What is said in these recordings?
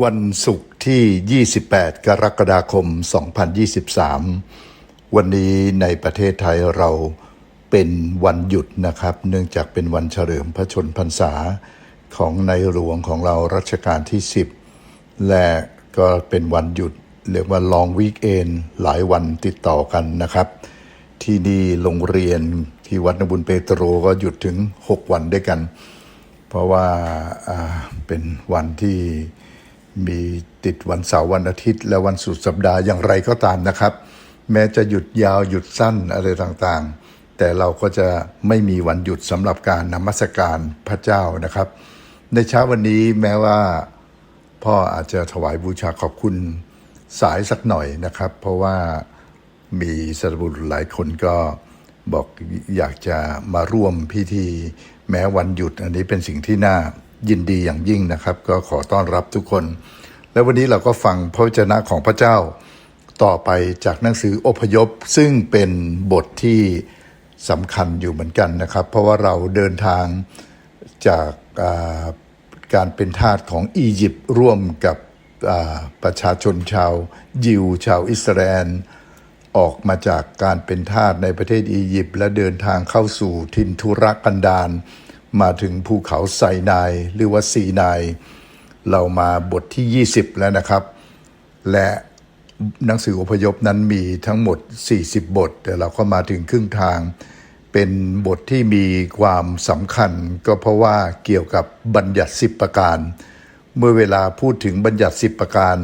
วันศุกร์ที่ 28 กรกฎาคม 2023 วันนี้ในประเทศไทยเราเป็นวันหยุดนะครับ เนื่องจากเป็นวันเฉลิมพระชนพรรษาของในหลวงของเรารัชกาลที่ 10 และก็เป็นวันหยุดเรียกว่าลองวีคเอนหลายวันติดต่อกันนะครับ ที่นี่โรงเรียนที่วัดนบุญเปโตรก็หยุดถึง 6 วันด้วยกัน เพราะว่าอ่าเป็นวันที่ มีติดวันเสาร์วันอาทิตย์ และวันสุดสัปดาห์อย่างไรก็ตามนะครับ แม้จะหยุดยาวหยุดสั้นอะไรต่างๆ แต่เราก็จะไม่มีวันหยุดสำหรับการนมัสการพระเจ้านะครับ ในเช้าวันนี้แม้ว่า พ่ออาจจะถวายบูชาขอบคุณสายสักหน่อยนะครับ เพราะว่ามีสรบุรุษหลายคนก็บอกอยากจะมาร่วมพิธี แม้วันหยุดอันนี้เป็นสิ่งที่น่า ยินดีอย่างยิ่งนะครับ ก็ขอต้อนรับทุกคน และวันนี้เราก็ฟังพระวจนะของพระเจ้า ต่อไปจากหนังสืออพยพ ซึ่งเป็นบทที่สำคัญอยู่เหมือนกันนะครับ เพราะว่าเราเดินทางจากาการเป็นทาสของอียิปต์ร่วมกับประชาชนชาวยิว ชาวอิสราเอลออกมาจากการเป็นทาสในประเทศอียิปต์และเดินทางเข้าสู่ทินทุรกันดาร มาถึงภูเขาไซนายหรือว่าซีนาย เรามาบทที่ 20 แล้วนะครับ และหนังสืออพยพนั้นมีทั้งหมด 40 บท แต่เราก็มาถึงครึ่งทาง เป็นบทที่มีความสำคัญ ก็เพราะว่าเกี่ยวกับบัญญัติ 10 ประการ เมื่อเวลาพูดถึงบัญญัติ 10 ประการ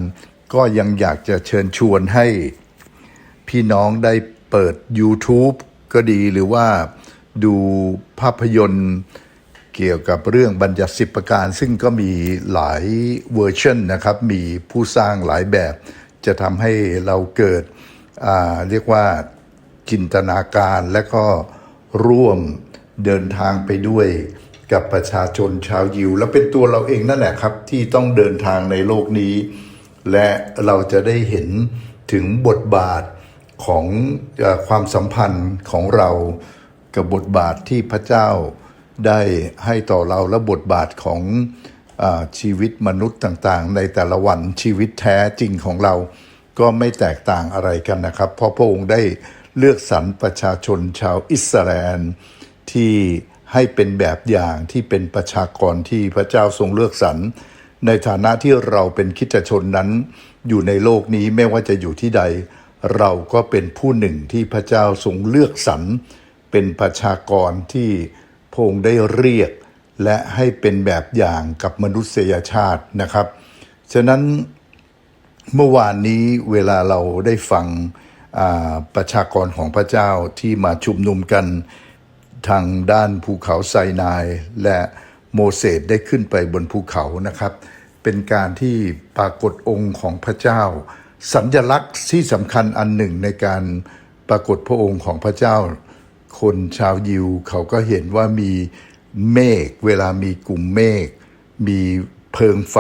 ก็ยังอยากจะเชิญชวนให้ พี่น้องได้เปิด YouTube ก็ดีหรือว่าดูภาพยนตร์ เกี่ยวกับเรื่องบัญญัติสิบประการ ซึ่งก็มีหลายเวอร์ชันนะครับ มีผู้สร้างหลายแบบ จะทำให้เราเกิดเรียกว่าจินตนาการและก็ร่วมเดินทางไปด้วยกับประชาชนชาวยิว และเป็นตัวเราเองนั่นแหละครับ ที่ต้องเดินทางในโลกนี้ และเราจะได้เห็นถึงบทบาทของอความสัมพันธ์ของเรากับบทบาทที่พระเจ้า ได้ให้ต่อเราและบทบาทของอชีวิตมนุษย์ต่างๆ ในแต่ละวันชีวิตแท้จริงของเรา ก็ไม่แตกต่างอะไรกันนะครับ เพราะพระองค์ได้เลือกสรรประชาชนชาวอิสราเอลที่ให้เป็นแบบอย่างที่เป็นประชากรที่พระเจ้าทรงเลือกสรรในฐานะที่เราเป็นคริสตชนนั้น อยู่ในโลกนี้ไม่ว่าจะอยู่ที่ใด เราก็เป็นผู้หนึ่งที่พระเจ้าทรงเลือกสรรเป็นประชากรที่ ระองค์ได้เรียก และให้เป็นแบบอย่างกับมนุษยชาตินะครับ ฉะนั้นเมื่อวานนี้เวลาเราได้ฟังประชากรของพระเจ้าที่มาชุมนุมกันทางด้านภูเขาไซนาย และโมเสสได้ขึ้นไปบนภูเขานะครับ เป็นการที่ปรากฏองค์ของพระเจ้า สัญลักษณ์ที่สำคัญอันหนึ่งในการปรากฏพระองค์ของพระเจ้า คนชาวยิวเขาก็เห็นว่ามีเมฆเวลามีกลุ่มเมฆมีเพลิงไฟ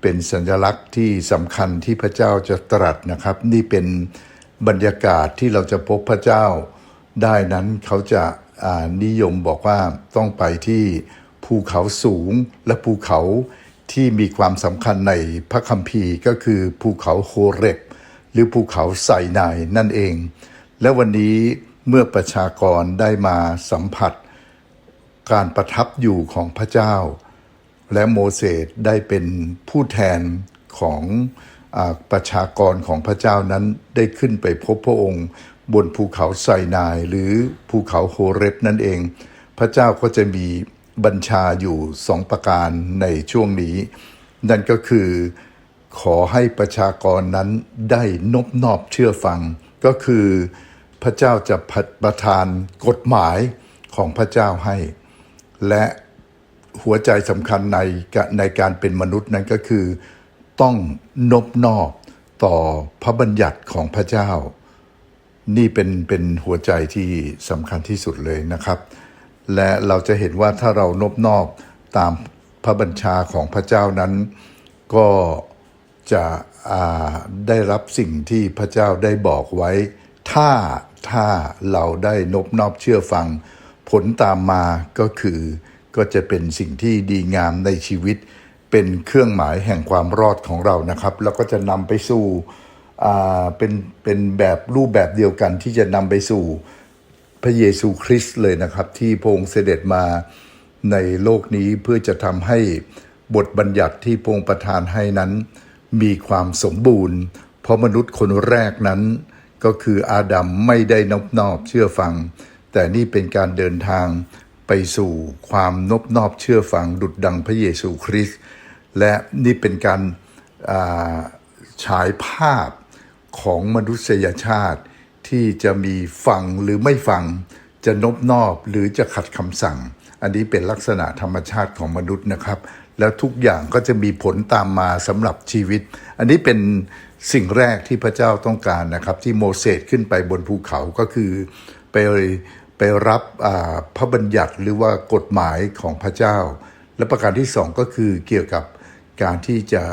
เป็นสัญลักษณ์ที่สำคัญที่พระเจ้าจะตรัสนะครับ นี่เป็นบรรยากาศที่เราจะพบพระเจ้าได้นั้นเขาจะานิยมบอกว่าต้องไปที่ภูเขาสูงและภูเขาที่มีความสำคัญในพระคัมภีร์ก็คือภูเขาโฮเรบหรือภูเขาไซนายนั่นเอง และวันนี้ เมื่อประชากรได้มาสัมผัส การประทับอยู่ของพระเจ้า และโมเสสได้เป็นผู้แทนของอประชากรของพระเจ้านั้นได้ขึ้นไปพบพระองค์ บนภูเขาไซนายหรือภูเขาโฮเรบนั่นเอง พระเจ้าก็จะมีบัญชาอยู่สองประการในช่วงนี้ นั่นก็คือขอให้ประชากรนั้นได้นบนอบเชื่อฟังก็คือ ระเจ้าจะประทานกฎหมายของพระเจ้าให้ และหัวใจสำคัญในในการเป็นมนุษย์นั้นก็คือ ต้องนบนอบต่อพระบัญญัติของพระเจ้า นี่เป็นเป็นหัวใจที่สำคัญที่สุดเลยนะครับ และเราจะเห็นว่าถ้าเรานบนอบตามพระบัญชาของพระเจ้านั้น ก็จะได้รับสิ่งที่พระเจ้าได้บอกไว้ ถ้า ถ้าเราได้นบนอบเชื่อฟัง ผลตามมาก็คือ ก็จะเป็นสิ่งที่ดีงามในชีวิต เป็นเครื่องหมายแห่งความรอดของเรานะครับ แล้วก็จะนำไปสู่อ่าเป็นเป็นแบบรูปแบบเดียวกันที่จะนำไปสู่พระเยซูคริสต์เลยนะครับ ที่พระองค์เสด็จมาในโลกนี้เพื่อจะทำให้บทบัญญัติที่พระองค์ประทานให้นั้น มีความสมบูรณ์ เพราะมนุษย์คนแรกนั้น ก็คืออาดัมไม่ได้นบนอบเชื่อฟัง แต่นี่เป็นการเดินทางไปสู่ความนบนอบเชื่อฟังดุจดังพระเยซูคริสต์และนี่เป็นการอ่าฉายภาพของมนุษยชาติที่จะมีฟังหรือไม่ฟัง จะนบนอบหรือจะขัดคำสั่ง อันนี้เป็นลักษณะธรรมชาติของมนุษย์นะครับ แล้วทุกอย่างก็จะมีผลตามมาสำหรับชีวิต อันนี้เป็น สิ่งแรกที่พระเจ้าต้องการนะครับที่โมเสสขึ้นไปบนภูเขาก็คือไปไปรับอ่าพระบัญญัติหรือว่ากฎหมายของพระเจ้า และประการที่สองก็คือเกี่ยวกับการที่จะ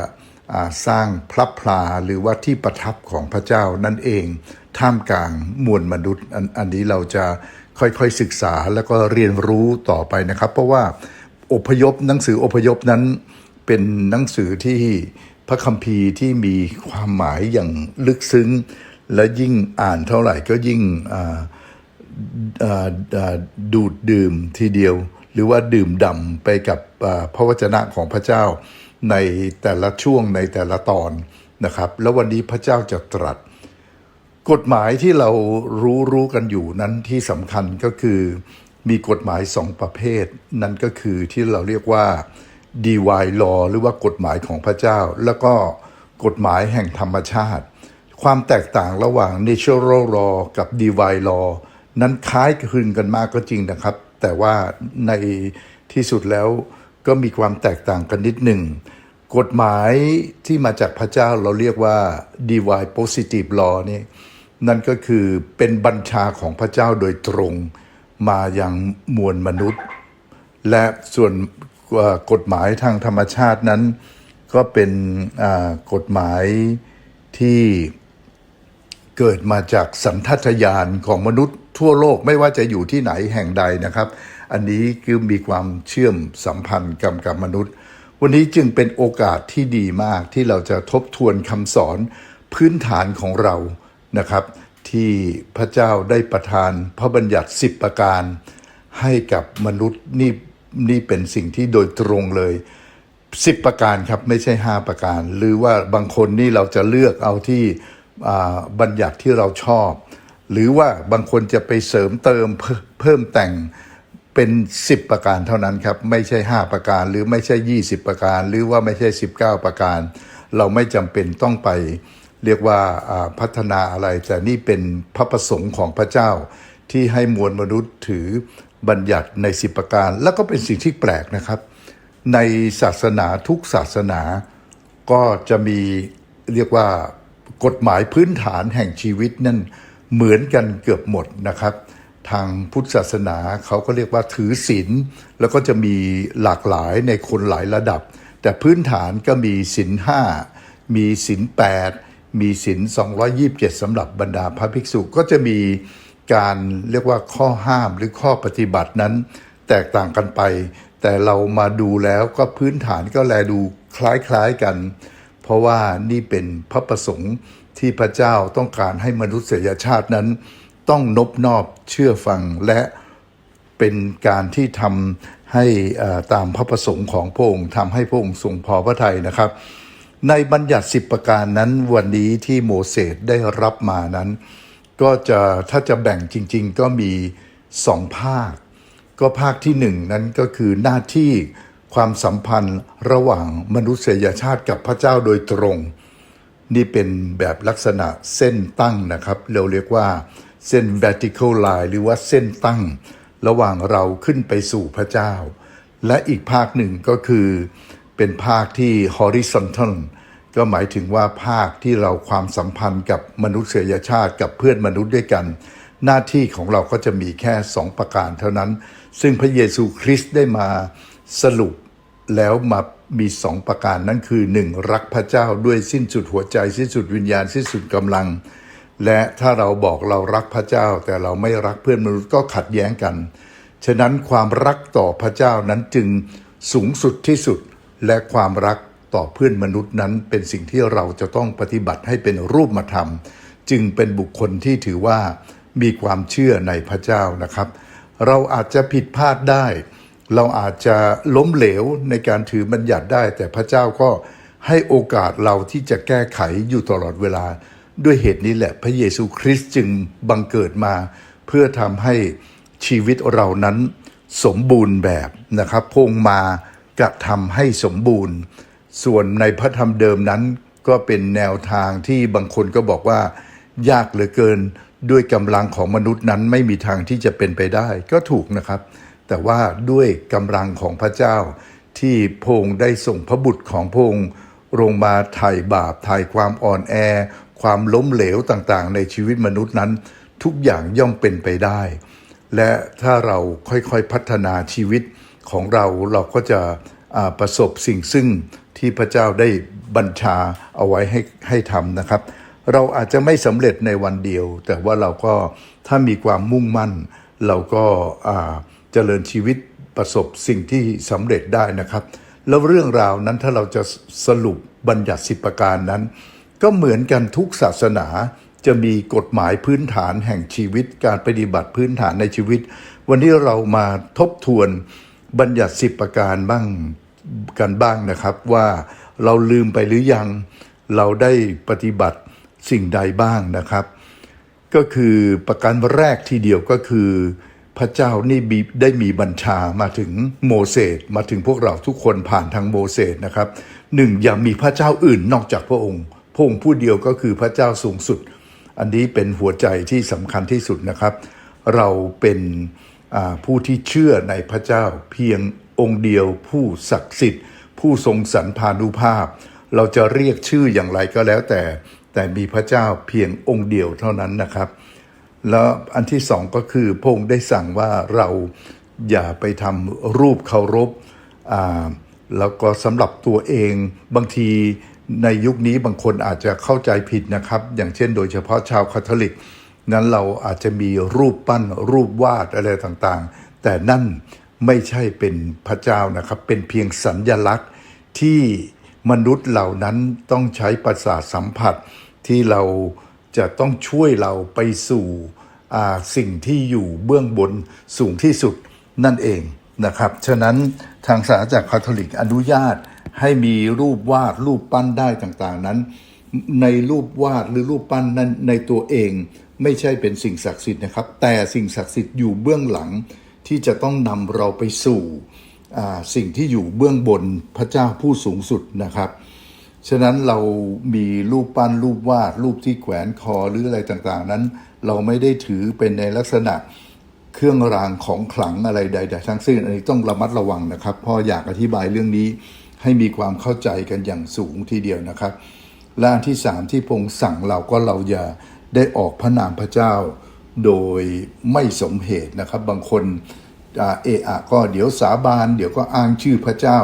อ่าสร้างพระพลาหรือว่าที่ประทับของพระเจ้านั่นเอง ท่ามกลางมวลมนุษย์อันอันนี้เราจะค่อยๆศึกษาแล้วก็เรียนรู้ต่อไปนะครับ เพราะว่าอพยพหนังสืออพยพนั้นเป็นหนังสือที่ ระคัมภีร์ที่มีความหมายอย่างลึกซึ้ง และยิ่งอ่านเท่าไหร่ก็ยิ่งดูดดื่มทีเดียว หรือว่าดื่มด่ำไปกับพระวจนะของพระเจ้าในแต่ละช่วงในแต่ละตอนนะครับ แล้ววันนี้พระเจ้าจะตรัส กฎหมายที่เรารู้รู้กันอยู่นั้นที่สำคัญก็คือมีกฎหมายสองประเภท นั่นก็คือที่เราเรียกว่า divine law หรือว่ากฎหมายของพระเจ้า แล้วก็กฎหมายแห่งธรรมชาติ ความแตกต่างระหว่าง natural law กับ divine law นั้นคล้ายคลึงกันมากก็จริงนะครับ แต่ว่าในที่สุดแล้วก็มีความแตกต่างกันนิดหนึ่ง กฎหมายที่มาจากพระเจ้าเราเรียกว่า divine positive law นี่นั่นก็คือเป็นบัญชาของพระเจ้าโดยตรงมาอยังมวลมนุษย์ และส่วน กฎหมายทางธรรมชาตินั้น ก็เป็นกฎหมายที่เกิดมาจากสันทัตญาณของมนุษย์ทั่วโลกไม่ว่าจะอยู่ที่ไหนแห่งใดนะครับ อันนี้คือมีความเชื่อมสัมพันธ์กับกับมนุษย์ วันนี้จึงเป็นโอกาสที่ดีมากที่เราจะทบทวนคำสอนพื้นฐานของเรานะครับ ที่พระเจ้าได้ประทานพระบัญญัติ 10 ประการให้กับมนุษย์นี่ นี่เป็นสิ่งที่โดยตรงเลย 10 ประการครับไม่ใช่ 5 ประการ หรือว่าบางคนนี่เราจะเลือกเอาที่บัญญัติที่เราชอบ หรือว่าบางคนจะไปเสริมเติมเพิ่มแต่งเป็น 10 ประการเท่านั้นครับ ไม่ใช่ 5 ประการ หรือไม่ใช่ 20 ประการ หรือว่าไม่ใช่ 19 ประการ เราไม่จำเป็นต้องไปเรียกว่าอ่าพัฒนาอะไร แต่นี่เป็นพระประสงค์ของพระเจ้าที่ให้มวลมนุษย์ถือ บัญญัติใน10ประการ แล้วก็เป็นสิ่งที่แปลกนะครับ ในศาสนาทุกศาสนา ก็จะมีเรียกว่ากฎหมายพื้นฐานแห่งชีวิตนั่นเหมือนกันเกือบหมดนะครับ ทางพุทธศาสนาเขาก็เรียกว่าถือศีลแล้วก็จะมีหลากหลายในคนหลายระดับ แต่พื้นฐานก็มีศีลห้ามีศีลแปดมีศีล227สำหรับบรรดาพระภิกษุก็จะมี การเรียกว่าข้อห้ามหรือข้อปฏิบัตินั้น แตกต่างกันไป แต่เรามาดูแล้วก็พื้นฐานก็แลดูคล้ายๆกัน เพราะว่านี่เป็นพระประสงค์ที่พระเจ้าต้องการให้มนุษยชาตินั้น ต้องนบนอบเชื่อฟังและเป็นการที่ทำให้ตามพระประสงค์ของพระองค์ทำให้พระองค์ทรงพอพระทัยนะครับ ในบัญญัติสิบประการนั้นวันนี้ที่โมเสสได้รับมานั้น ก็จะถ้าจะแบ่งจริง ๆ ก็มีสองภาค ก็ภาคที่หนึ่งนั้นก็คือหน้าที่ความสัมพันธ์ระหว่างมนุษยชาติกับพระเจ้าโดยตรง นี่เป็นแบบลักษณะเส้นตั้งนะครับ เราเรียกว่าเส้น vertical line หรือว่าเส้นตั้ง ระหว่างเราขึ้นไปสู่พระเจ้า และอีกภาคหนึ่งก็คือเป็นภาคที่ horizontal ก็หมายถึงว่าภาคที่เราความสัมพันธ์กับมนุษยชาติกับเพื่อนมนุษย์ด้วยกัน หน้าที่ของเราก็จะมีแค่สองประการเท่านั้น ซึ่งพระเยซูคริสต์ได้มาสรุปแล้วมามีสองประการนั่นคือหนึ่งรักพระเจ้าด้วยสิ้นสุดหัวใจ สิ้นสุดวิญญาณสิ้นสุดกำลัง และถ้าเราบอกเรารักพระเจ้า แต่เราไม่รักเพื่อนมนุษย์ก็ขัดแย้งกัน ฉะนั้นความรักต่อพระเจ้านั้นจึงสูงสุดที่สุดและความรัก ต่อเพื่อนมนุษย์นั้นเป็นสิ่งที่เราจะต้องปฏิบัติให้เป็นรูปธรรม จึงเป็นบุคคลที่ถือว่ามีความเชื่อในพระเจ้านะครับ เราอาจจะผิดพลาดได้ เราอาจจะล้มเหลวในการถือบัญญัติได้ แต่พระเจ้าก็ให้โอกาสเราที่จะแก้ไขอยู่ตลอดเวลา ด้วยเหตุนี้แหละพระเยซูคริสต์จึงบังเกิดมา เพื่อทำให้ชีวิตเรานั้นสมบูรณ์แบบนะครับพงมากระทำให้สมบูรณ์ ส่วนในพระธรรมเดิมนั้นก็เป็นแนวทางที่บางคนก็บอกว่า ยากเหลือเกินด้วยกำลังของมนุษย์นั้นไม่มีทางที่จะเป็นไปได้ก็ถูกนะครับ แต่ว่าด้วยกำลังของพระเจ้า ที่พงค์ได้ส่งพระบุตรของพงค์ลงมาไถ่บาปไถ่ความอ่อนแอ ความล้มเหลวต่างๆ ในชีวิตมนุษย์นั้น ทุกอย่างย่อมเป็นไปได้ และถ้าเราค่อยๆพัฒนาชีวิตของเราเราก็จะประสบสิ่งซึ่ง ที่พระเจ้าได้บัญชาเอาไว้ให้ให้ทำนะครับ เราอาจจะไม่สำเร็จในวันเดียว แต่ว่าเราก็ถ้ามีความมุ่งมั่น เราก็เจริญชีวิตประสบสิ่งที่สำเร็จได้นะครับ แล้วเรื่องราวนั้นถ้าเราจะสรุปบัญญัติสิบประการนั้น ก็เหมือนกันทุกศาสนาจะมีกฎหมายพื้นฐานแห่งชีวิต การปฏิบัติพื้นฐานในชีวิต วันนี้เรามาทบทวนบัญญัติสิบประการบ้าง กันบ้างนะครับว่าเราลืมไปหรือยังเราได้ปฏิบัติสิ่งใดบ้างนะครับ ก็คือประการแรกทีเดียวก็คือพระเจ้านี่มีได้มีบัญชามาถึงโมเสสมาถึงพวกเราทุกคนผ่านทางโมเสสนะครับหนึ่งอย่ามีพระเจ้าอื่นนอกจากพระองค์พระองค์ผู้เดียวก็คือพระเจ้าสูงสุด อันนี้เป็นหัวใจที่สำคัญที่สุดนะครับ เราเป็นผู้ที่เชื่อในพระเจ้าเพียง องค์เดียว ผู้ศักดิ์สิทธิ์ ผู้ทรงสรรพานุภาพ เราจะเรียกชื่ออย่างไรก็แล้วแต่ แต่มีพระเจ้าเพียงองค์เดียวเท่านั้นนะครับ แล้วอันที่สองก็คือพระองค์ได้สั่งว่าเราอย่าไปทำรูปเคารพแล้วก็สำหรับตัวเองบางทีในยุคนี้บางคนอาจจะเข้าใจผิดนะครับ อย่างเช่นโดยเฉพาะชาวคาทอลิก นั้นเราอาจจะมีรูปปั้นรูปวาดอะไรต่างๆ แต่นั่น ไม่ใช่เป็นพระเจ้านะครับ เป็นเพียงสัญญลักษณ์ที่มนุษย์เหล่านั้นต้องใช้ประสาทสัมผัสที่เราจะต้องช่วยเราไปสู่สิ่งที่อยู่เบื้องบนสูงที่สุดนั่นเองนะครับ ฉะนั้นทางศาสนาจักคาทอลิกอนุญาตให้มีรูปวาดรูปปั้นได้ต่างๆนั้น ในรูปวาดหรือรูปปั้นนั้นในตัวเอง ไม่ใช่เป็นสิ่งศักดิ์สิทธิ์นะครับ แต่สิ่งศักดิ์สิทธิ์อยู่เบื้องหลัง ที่จะต้องนำเราไปสู่สิ่งที่อยู่เบื้องบนพระเจ้าผู้สูงสุดนะครับ ฉะนั้นเรามีรูปปั้นรูปวาดรูปที่แขวนคอหรืออะไรต่างๆ นั้น เราไม่ได้ถือเป็นในลักษณะเครื่องรางของขลังอะไรใด ๆ ทั้งสิ้นอันนี้ต้องระมัดระวังนะครับพราะอยากอธิบายเรื่องนี้ให้มีความเข้าใจกันอย่างสูงทีเดียวนะครับและอันที่สามที่พงค์สั่งเราก็เราอย่าได้ออกพระนามพระเจ้า โดยไม่สมเหตุนะครับ บางคนเอะอะก็เดี๋ยวสาบาน เดี๋ยวก็อ้างชื่อพระเจ้า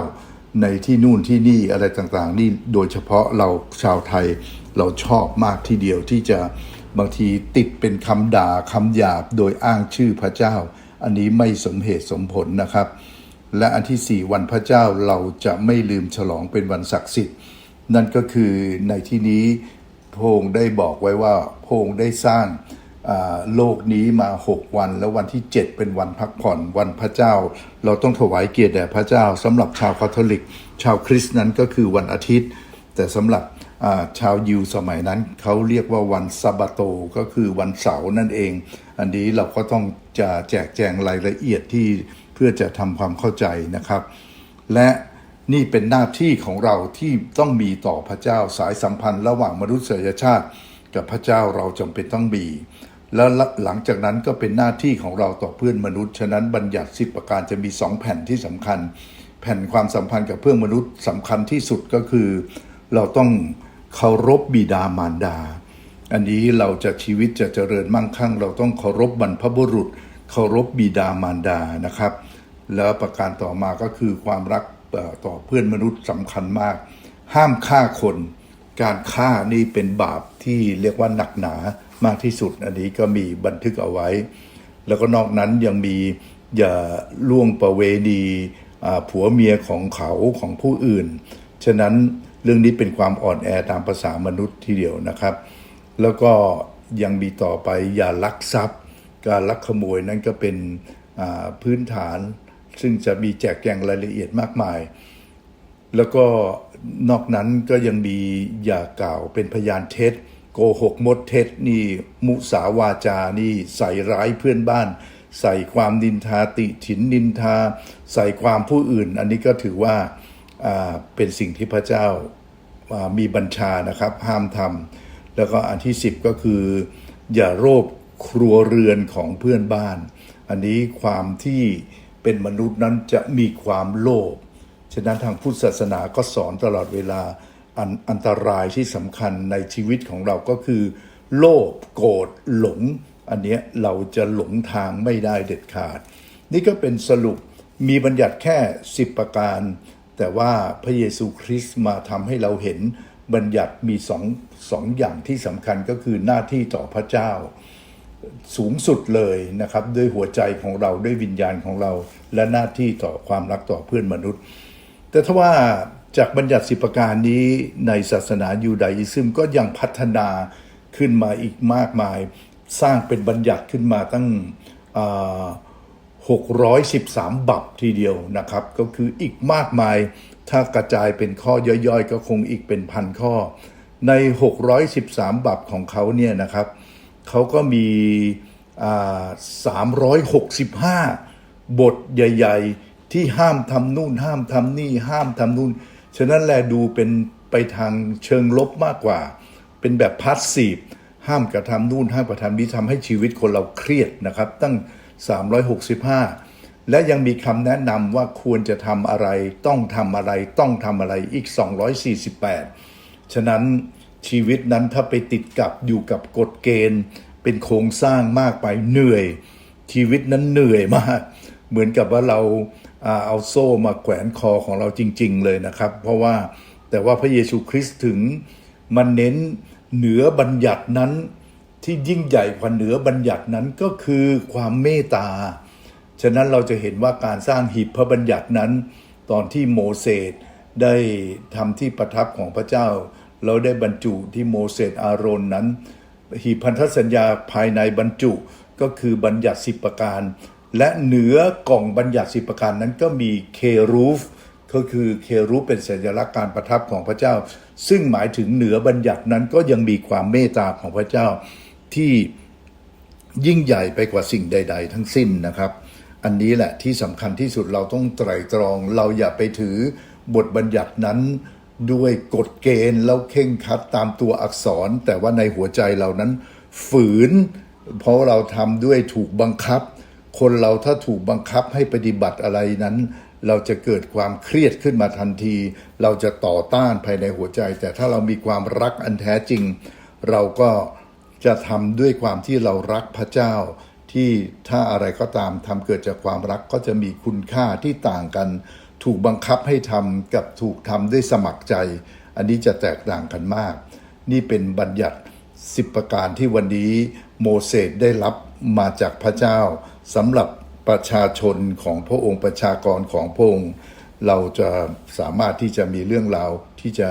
ในที่นู่นที่นี่อะไรต่างๆ นี่โดยเฉพาะเราชาวไทยเราชอบมากทีเดียวที่จะบางทีติดเป็นคำด่าคำหยาบโดยอ้างชื่อพระเจ้า อันนี้ไม่สมเหตุสมผลนะครับ และอันที่สี่วันพระเจ้าเราจะไม่ลืมฉลองเป็นวันศักดิ์สิทธิ์ นั่นก็คือในที่นี้พระองค์ได้บอกไว้ว่าพระองค์ได้สร้าง โลกนี้มา 6 วัน แล้ววันที่ 7 เป็นวันพักผ่อนวันพระเจ้า เราต้องถวายเกียรติแด่พระเจ้าสำหรับชาวคาทอลิก ชาวคริสต์นั้นก็คือวันอาทิตย์ แต่สำหรับชาวยิวสมัยนั้นเขาเรียกว่าวันซาบาโตก็คือวันเสาร์นั่นเอง อันนี้เราก็ต้องจะแจกแจงรายละเอียดที่เพื่อจะทำความเข้าใจนะครับ และนี่เป็นหน้าที่ของเราที่ต้องมีต่อพระเจ้าสายสัมพันธ์ ระหว่างมนุษยชาติ กับพระเจ้าเราจำเป็นต้องมี แล้วหลังจากนั้นก็เป็นหน้าที่ของเราต่อเพื่อนมนุษย์ ฉะนั้นบัญญัติสิบประการจะมีสองแผ่นที่สำคัญ แผ่นความสัมพันธ์กับเพื่อนมนุษย์สำคัญที่สุดก็คือ เราต้องเคารพบิดามารดา อันนี้เราจะชีวิตจะเจริญมั่งคั่ง เราต้องเคารพบรรพบุรุษ เคารพบิดามารดานะครับ แล้วประการต่อมาก็คือความรักต่อเพื่อนมนุษย์สำคัญมาก ห้ามฆ่าคน การฆ่านี่เป็นบาปที่เรียกว่าหนักหนา มากที่สุด อันนี้ก็มีบันทึกเอาไว้ แล้วก็นอกนั้นยังมีอย่าล่วงประเวณีผัวเมียของเขาของผู้อื่น ฉะนั้นเรื่องนี้เป็นความอ่อนแอตามภาษามนุษย์ทีเดียวนะครับ แล้วก็ยังมีต่อไปอย่าลักทรัพย์ การลักขโมยนั้นก็เป็นพื้นฐาน ซึ่งจะมีแจกแจงรายละเอียดมากมาย แล้วก็นอกนั้นก็ยังมีอย่ากล่าวเป็นพยานเท็จ โกหกมดเท็จนี่ มุสาวาจานี่ ใส่ร้ายเพื่อนบ้าน ใส่ความนินทาติฉินนินทา ใส่ความผู้อื่น อันนี้ก็ถือว่าเป็นสิ่งที่พระเจ้าามีบัญชานะครับ ห้ามทำแล้วก็อันที่สิบก็คือ อย่าโรบครัวเรือนของเพื่อนบ้าน อันนี้ความที่เป็นมนุษย์นั้นจะมีความโลภฉะนั้นทางพุทธศาสนาก็สอนตลอดเวลา อันอันตรายที่สำคัญในชีวิตของเราก็คือ โลภโกรธหลง อันเนี้ยเราจะหลงทางไม่ได้เด็ดขาด นี่ก็เป็นสรุปมีบัญญัติแค่ 10 ประการ แต่ว่าพระเยซูคริสต์มาทำให้เราเห็นบัญญัติมีสองสองอย่างที่สำคัญก็คือหน้าที่ต่อพระเจ้า สูงสุดเลยนะครับ ด้วยหัวใจของเราด้วยวิญญาณของเรา และหน้าที่ต่อความรักต่อเพื่อนมนุษย์ แต่ถ้าว่า จากบัญญัติสิประการนี้ในศาสนายูดาอิซึมก็ยังพัฒนาขึ้นมาอีกมากมาย สร้างเป็นบัญญัติขึ้นมาตั้งอ่า613 บับทีเดียวนะครับ ก็คืออีกมากมาย ถ้ากระจายเป็นข้อย่อยๆ ก็คงอีกเป็นพันข้อ ใน 613 บับของเขาเนี่ยนะครับ เขาก็มีอ่า365 บทใหญ่ ๆ ที่ห้ามทำนู่นห้ามทำนี่ห้ามทำนู่น ฉะนั้นแลดูเป็นไปทางเชิงลบมากกว่า เป็นแบบพาสซีฟห้ามกระทำนู่นห้ามกระทำนี้ทำให้ชีวิตคนเราเครียดนะครับ ตั้ง 365 และยังมีคำแนะนำว่าควรจะทำอะไร ต้องทำอะไร ต้องทำอะไรอีก 248 ฉะนั้นชีวิตนั้นถ้าไปติดกับอยู่กับกฎเกณฑ์ เป็นโครงสร้างมากไปเหนื่อย ชีวิตนั้นเหนื่อยมาก เหมือนกับว่าเราอ่า เอาโซ่มาแขวนคอของเราจริง ๆ เลยนะครับ เพราะว่าแต่ว่าพระเยซูคริสต์ถึงมันเน้นเหนือบัญญัตินั้นที่ยิ่งใหญ่กว่าเหนือบัญญัตินั้นก็คือความเมตตา ฉะนั้นเราจะเห็นว่าการสร้างหีบพระบัญญัตินั้น ตอนที่โมเสสได้ทำที่ประทับของพระเจ้า เราได้บรรจุที่โมเสสอาโรนนั้น หีบพันธสัญญาภายในบรรจุก็คือบัญญัติสิบประการ และเหนือกล่องบัญญัติสิบประการนั้นก็มีเครูฟก็คือเครูฟเป็นสัญลักษณ์การประทับของพระเจ้า ซึ่งหมายถึงเหนือบัญญัตินั้นก็ยังมีความเมตตาของพระเจ้าที่ยิ่งใหญ่ไปกว่าสิ่งใด ๆ ทั้งสิ้นนะครับ อันนี้แหละที่สำคัญที่สุดเราต้องไตร่ตรอง เราอย่าไปถือบทบัญญัตินั้นด้วยกฎเกณฑ์แล้วเข่งคัดตามตัวอักษร แต่ว่าในหัวใจเรานั้นฝืน เพราะเราทำด้วยถูกบังคับ คนเราถ้าถูกบังคับให้ปฏิบัติอะไรนั้น เราจะเกิดความเครียดขึ้นมาทันที เราจะต่อต้านภายในหัวใจ แต่ถ้าเรามีความรักอันแท้จริง เราก็จะทำด้วยความที่เรารักพระเจ้า ที่ถ้าอะไรก็ตามทำเกิดจากความรักก็จะมีคุณค่าที่ต่างกัน ถูกบังคับให้ทำกับถูกทำด้วยสมัครใจ อันนี้จะแตกต่างกันมาก นี่เป็นบัญญัติสิบประการที่วันนี้โมเสสได้รับมาจากพระเจ้า สำหรับประชาชนของพระองค์ประชากรของพระองค์ เราจะสามารถที่จะมีเรื่องราวที่จะ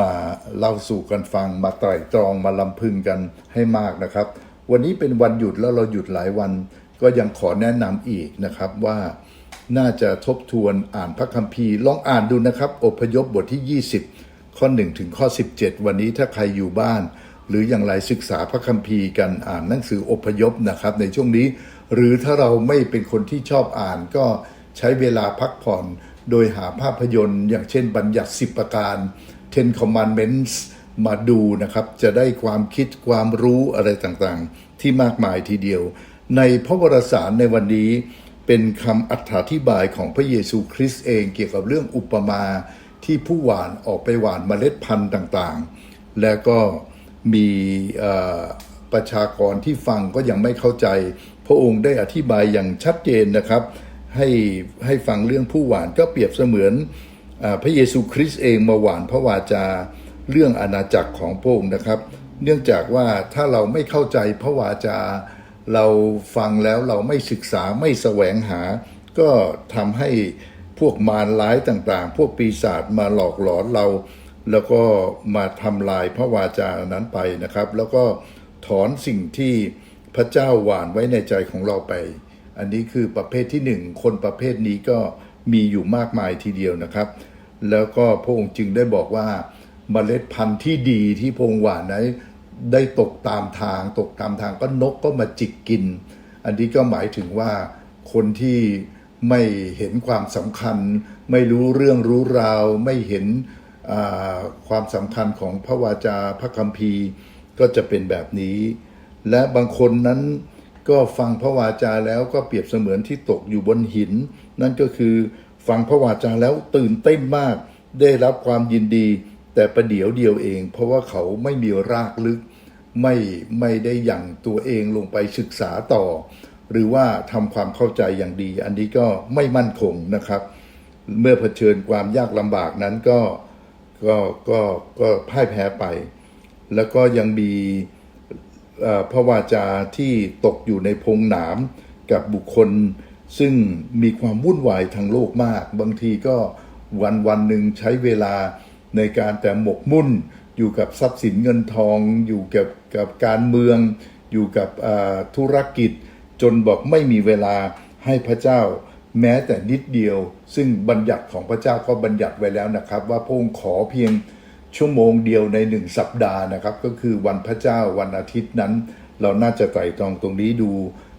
มาเล่าสู่กันฟัง มาไตร่ตรองมาลำพึงกันให้มากนะครับ วันนี้เป็นวันหยุดแล้วเราหยุดหลายวัน ก็ยังขอแนะนำอีกนะครับว่าน่าจะทบทวนอ่านพระคัมภีร์ลองอ่านดูนะครับ อพยพบทที่ 20 ข้อ 1 ถึงข้อ 17 วันนี้ถ้าใครอยู่บ้าน หรืออย่างไรศึกษาพระคัมภีร์กันอ่านหนังสืออพยพนะครับ ในช่วงนี้ หรือถ้าเราไม่เป็นคนที่ชอบอ่านก็ใช้เวลาพักผ่อน โดยหาภาพยนตร์อย่างเช่นบัญญัติ 10 ประการ Ten Commandments มาดูนะครับ จะได้ความคิดความรู้อะไรต่างๆ ที่มากมายทีเดียว ในพระวรสารในวันนี้เป็นคำอธิบายของพระเยซูคริสต์เองเกี่ยวกับเรื่องอุปมาที่ผู้หวานออกไปหวานเมล็ดพันธุ์ต่างๆ แล้วก็มีประชากรที่ฟังก็ยังไม่เข้าใจ พระองค์ได้อธิบายอย่างชัดเจนนะครับ ให้ให้ฟังเรื่องผู้หวานก็เปรียบเสมือนอพระเยซูคริสต์เองมาหวานพระวาจาเรื่องอาณาจักรของพระองค์นะครับ เนื่องจากว่าถ้าเราไม่เข้าใจพระวาจา เราฟังแล้วเราไม่ศึกษาไม่แสวงหา ก็ทำให้พวกมารร้ายต่างๆ พวกปีศาจมาหลอกหลอนเรา แล้วก็มาทำลายพระวาจานั้นไปนะครับ แล้วก็ถอนสิ่งที่ พระเจ้าหวานไว้ในใจของเราไป อันนี้คือประเภทที่หนึ่งคนประเภทนี้ก็มีอยู่มากมายทีเดียวนะครับ แล้วก็พระองค์จึงได้บอกว่าเมล็ดพันธุ์ที่ดีที่พระองค์หวานนั้นได้ตกตามทาง ตกตามทางก็นกก็มาจิกกิน อันนี้ก็หมายถึงว่าคนที่ไม่เห็นความสำคัญ ไม่รู้เรื่องรู้ราว ไม่เห็นความสำคัญของพระวาจาพระคัมภีร์ก็จะเป็นแบบนี้ และบางคนนั้นก็ฟังพระวาจาแล้วก็เปรียบเสมือนที่ตกอยู่บนหิน นั่นก็คือฟังพระวาจาแล้วตื่นเต้นมาก ได้รับความยินดี แต่ประเดี๋ยวเดียวเอง เพราะว่าเขาไม่มีรากลึก ไม่ไม่ได้ยั่งตัวเองลงไปศึกษาต่อ หรือว่าทำความเข้าใจอย่างดี อันนี้ก็ไม่มั่นคงนะครับ เมื่อเผชิญความยากลำบากนั้นก็ก็ก็ก็พ่ายแพ้ไป แล้วก็ยังมี พระวาจาที่ตกอยู่ในพงหนามกับบุคคล ซึ่งมีความวุ่นวายทางโลกมาก บางทีก็วันวันหนึ่งใช้เวลาในการแต่หมกมุ่น อยู่กับทรัพย์สินเงินทอง อยู่กับกับการเมือง อยู่กับธุรกิจ จนบอกไม่มีเวลาให้พระเจ้าแม้แต่นิดเดียว ซึ่งบัญญัติของพระเจ้าก็บัญญัติไว้แล้วนะครับ ว่าพระองค์ขอเพียง ชั่วโมงเดียวในหนึ่งสัปดาห์นะครับ ก็คือวันพระเจ้าวันอาทิตย์นั้น เราน่าจะไตร่ตรองตรงนี้ดู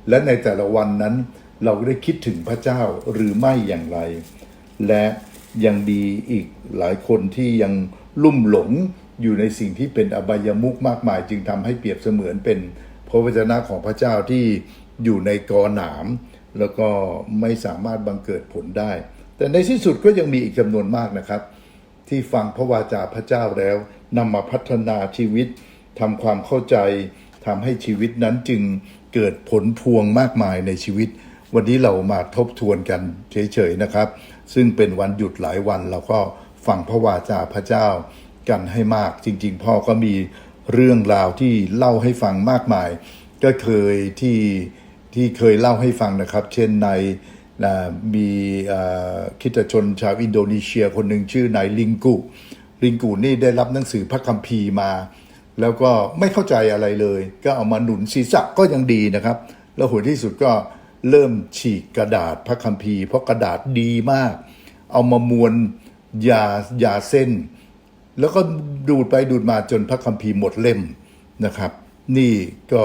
และในแต่ละวันนั้น เราได้คิดถึงพระเจ้าหรือไม่อย่างไร และยังดีอีกหลายคนที่ยังลุ่มหลงอยู่ในสิ่งที่เป็นอบายมุกมากมาย จึงทำให้เปรียบเสมือนเป็นพระวจนะของพระเจ้าที่อยู่ในกอหนาม แล้วก็ไม่สามารถบังเกิดผลได้ แต่ในที่สุดก็ยังมีอีกจำนวนมากนะครับ ที่ฟังพระวาจาพระเจ้าแล้วนำมาพัฒนาชีวิตทำความเข้าใจทำให้ชีวิตนั้นจึงเกิดผลพวงมากมายในชีวิต วันนี้เรามาทบทวนกันเฉยๆนะครับ ซึ่งเป็นวันหยุดหลายวันเราก็ฟังพระวาจาพระเจ้ากันให้มากจริง ๆ พ่อก็มีเรื่องราวที่เล่าให้ฟังมากมาย ก็เคยที่ที่เคยเล่าให้ฟังนะครับ เช่นใน นะมีคิดชนชาวอินโดนีเซียคนหนึ่งชื่อนายลิงกุลิงกูนี่ได้รับหนังสือพระคัมภีร์มา แล้วก็ไม่เข้าใจอะไรเลย ก็เอามาหนุนศีรษะก็ยังดีนะครับ แล้วหัวที่สุดก็เริ่มฉีกกระดาษพระคัมภีร์เพราะกระดาษดีมาก เอามามวนยายาเส้น แล้วก็ดูดไปดูดมาจนพระคัมภีร์หมดเล่มนะครับ นี่ก็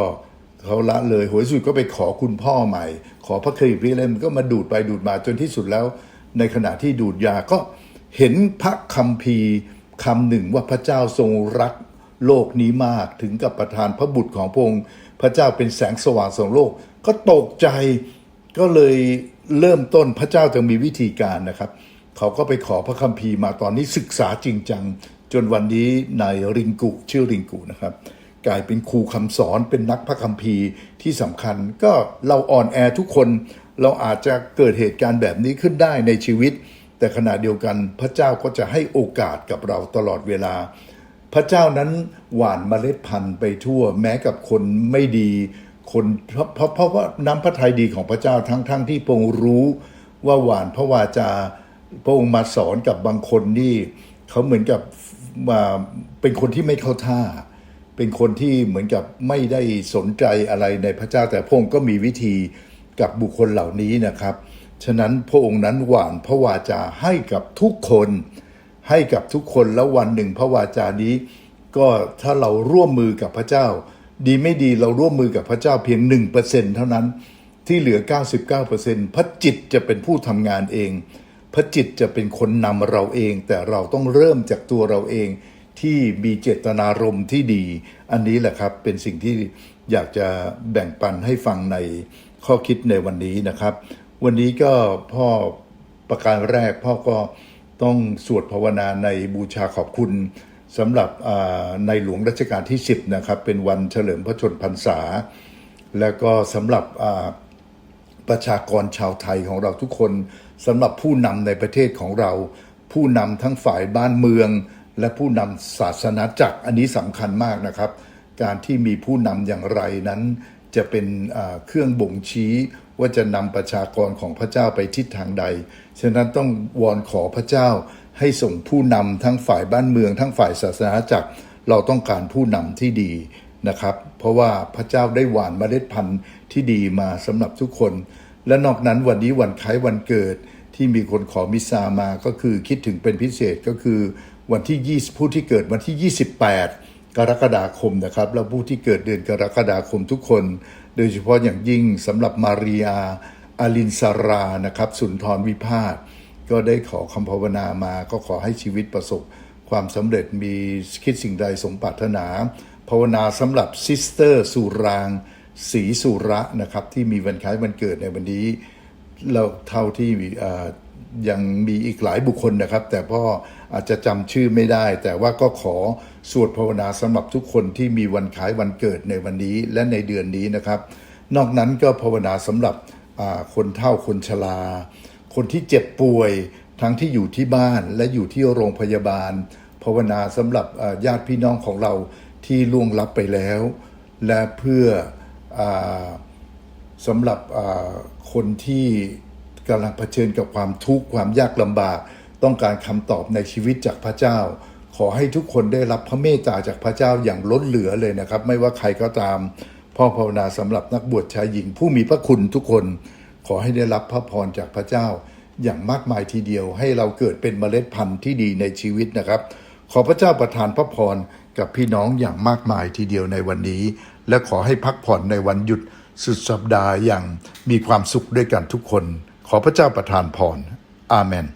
เขาละเลยหัวสุดก็ไปขอคุณพ่อใหม่ ขอพระเคยอีกเล่มก็มาดูดไปดูดมาจนที่สุดแล้ว ในขณะที่ดูดยาก็เห็นพระคัมภีคำหนึ่งว่าพระเจ้าทรงรักโลกนี้มากถึงกับประทานพระบุตรของพระองค์ พระเจ้าเป็นแสงสว่างของโลก ก็ตกใจก็เลยเริ่มต้นพระเจ้าจะมีวิธีการนะครับ เขาก็ไปขอพระคัมภีร์มาตอนนี้ศึกษาจริงจัง จนวันนี้นายริงกุชื่อริงกุนะครับ กลายเป็นครูคำสอนเป็นนักพระคัมภีร์ที่สำคัญ ก็เราอ่อนแอทุกคนเราอาจจะเกิดเหตุการณ์แบบนี้ขึ้นได้ในชีวิต แต่ขณะเดียวกันพระเจ้าก็จะให้โอกาสกับเราตลอดเวลา พระเจ้านั้นหว่านเมล็ดพันธุ์ไปทั่วแม้กับคนไม่ดีคนเพราะเพราะเพราะว่าน้ำพระทัยดีของพระเจ้าทั้งทั้งที่พระองค์รู้ว่าหว่านพระวาจาพระองค์มาสอนกับบางคนนี่เขาเหมือนกับมาเป็นคนที่ไม่เข้าท่า เป็นคนที่เหมือนกับไม่ได้สนใจอะไรในพระเจ้าแต่พระองค์ก็มีวิธีกับบุคคลเหล่านี้นะครับ ฉะนั้นพระองค์นั้นหวานพระวาจาให้กับทุกคน ให้กับทุกคนแล้ววันหนึ่งพระวาจานี้ ก็ถ้าเราร่วมมือกับพระเจ้า ดีไม่ดีเราร่วมมือกับพระเจ้าเพียง 1%เท่านั้นที่เหลือ 99%พระจิตจะเป็นผู้ทำงานเอง พระจิตจะเป็นคนนำเราเอง แต่เราต้องเริ่มจากตัวเราเอง ที่มีเจตนารมณ์ที่ดี อันนี้แหละครับเป็นสิ่งที่อยากจะแบ่งปันให้ฟังในข้อคิดในวันนี้นะครับ วันนี้ก็พ่อประการแรกพ่อก็ต้องสวดภาวนาในบูชาขอบคุณสำหรับในหลวงรัชกาลที่ 10 นะครับ เป็นวันเฉลิมพระชนพรรษา แล้วก็สำหรับประชากรชาวไทยของเราทุกคนสำหรับผู้นำในประเทศของเรา ผู้นำทั้งฝ่ายบ้านเมือง และผู้นำศาสนาจักรอันนี้สำคัญมากนะครับ การที่มีผู้นำอย่างไรนั้น จะเป็นเครื่องบ่งชี้ว่าจะนำประชากรของพระเจ้าไปทิศทางใด ฉะนั้นต้องวอนขอพระเจ้าให้ส่งผู้นำทั้งฝ่ายบ้านเมือง ทั้งฝ่ายศาสนาจักร เราต้องการผู้นำที่ดีนะครับ เพราะว่าพระเจ้าได้หว่านเมล็ดพันธุ์ที่ดีมาสำหรับทุกคน และนอกนั้นวันนี้วันคล้ายวันเกิดที่มีคนขอมิสซามาก็คือคิดถึงเป็นพิเศษก็คือ วันที่ 20 ผู้ที่เกิดวันที่ 28 กรกฎาคมนะครับ แล้วผู้ที่เกิดเดือนกรกฎาคมทุกคน โดยเฉพาะอย่างยิ่งสำหรับมาริยาอาลินซารานะครับ สุนทรวิพาทก็ได้ขอคำภาวนามา ก็ขอให้ชีวิตประสบความสำเร็จมีคิดสิ่งใดสมปรารถนา ภาวนาสำหรับซิสเตอร์สุรางศรีสุระนะครับ ที่มีวันคล้ายวันเกิดในวันนี้เราเท่าที่เอ่อ ยังมีอีกหลายบุคคลนะครับ แต่พ่ออาจจะจำชื่อไม่ได้ แต่ว่าก็ขอสวดภาวนาสำหรับทุกคนที่มีวันคล้ายวันเกิดในวันนี้และในเดือนนี้นะครับ นอกนั้นก็ภาวนาสำหรับคนเฒ่าคนชรา คนที่เจ็บป่วย ทั้งที่อยู่ที่บ้านและอยู่ที่โรงพยาบาล ภาวนาสำหรับญาติพี่น้องของเราที่ล่วงลับไปแล้ว และเพื่ออสำหรับคนที่ กำลังเผชิญกับความทุกข์ความยากลำบาก ต้องการคำตอบในชีวิตจากพระเจ้า ขอให้ทุกคนได้รับพระเมตตาจากพระเจ้าอย่างล้นเหลือเลยนะครับ ไม่ว่าใครก็ตาม พ่อภาวนาสำหรับนักบวชชายหญิง ผู้มีพระคุณทุกคน ขอให้ได้รับพระพรจากพระเจ้า อย่างมากมายทีเดียวให้เราเกิดเป็นเมล็ดพันธุ์ที่ดีในชีวิตนะครับ ขอพระเจ้าประทานพระพรกับพี่น้องอย่างมากมายทีเดียวในวันนี้ และขอให้พักผ่อนในวันหยุดสุดสัปดาห์อย่างมีความสุขด้วยกันทุกคน ขอพระเจ้าประทานพร อาเมน